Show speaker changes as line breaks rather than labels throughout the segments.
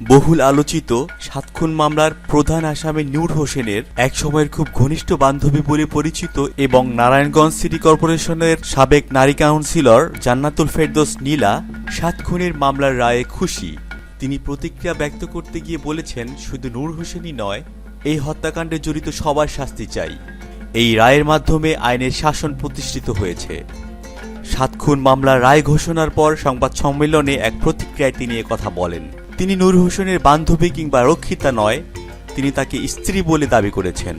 বহুল আলোচিত সাতক্ষণ মামলার প্রধান আসামি নূর হোসেনের এক সময়ের খুব ঘনিষ্ঠ বান্ধবী বলে পরিচিত এবং নারায়ণগঞ্জ সিটি কর্পোরেশনের সাবেক নারী কাউন্সিলর জান্নাতুল ফেরদোস নীলা সাত খুনের মামলার রায়ে খুশি। তিনি প্রতিক্রিয়া ব্যক্ত করতে গিয়ে বলেছেন, শুধু নূর হোসেনই নয়, এই হত্যাকাণ্ডে জড়িত সবার শাস্তি চাই। এই রায়ের মাধ্যমে আইনের শাসন প্রতিষ্ঠিত হয়েছে। সাত খুন মামলার রায় ঘোষণার পর সংবাদ সম্মেলনে এক প্রতিক্রিয়ায় তিনি কথা বলেন। তিনি নূর হোসেনের বান্ধবী কিংবা রক্ষিতা নয়, তিনি তাকে স্ত্রী বলে দাবি করেছেন।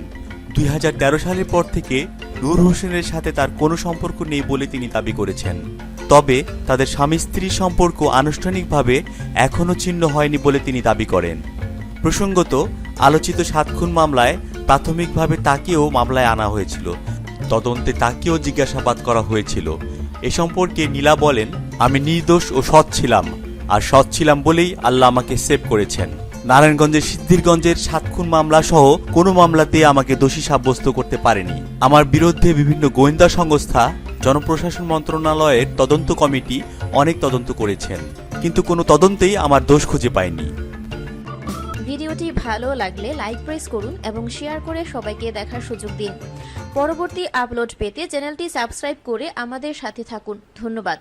দুই হাজার তেরো সালের পর থেকে নূর হোসেনের সাথে তার কোনো সম্পর্ক নেই বলে তিনি দাবি করেছেন। তবে তাদের স্বামী স্ত্রী সম্পর্ক আনুষ্ঠানিকভাবে এখনও ছিন্ন হয়নি বলে তিনি দাবি করেন। প্রসঙ্গত, আলোচিত সাত খুন মামলায় প্রাথমিকভাবে তাকেও মামলায় আনা হয়েছিল। তদন্তে তাকেও জিজ্ঞাসাবাদ করা হয়েছিল। এ সম্পর্কে নীলা বলেন, আমি নির্দোষ ও সৎ ছিলাম। আর সৎ ছিলাম বলেই আল্লাহ আমাকে সেভ করেছেন। নারায়ণগঞ্জের সিদ্ধিরগঞ্জের সাত খুন মামলা সহ কোনো মামলাতে আমাকে দোষী সাব্যস্ত করতে পারেনি। আমার বিরুদ্ধে বিভিন্ন গোয়েন্দা সংস্থা, জনপ্রশাসন মন্ত্রণালয়ের তদন্ত কমিটি অনেক তদন্ত করেছেন। কিন্তু কোনো তদন্তেই আমার দোষ খুঁজে পায়নি
ভিডিওটি ভালো লাগলে লাইক প্রেস করুন এবং শেয়ার করে সবাইকে দেখার সুযোগ দিন। পরবর্তী আপলোড পেতে চ্যানেলটি সাবস্ক্রাইব করে আমাদের সাথে থাকুন। ধন্যবাদ।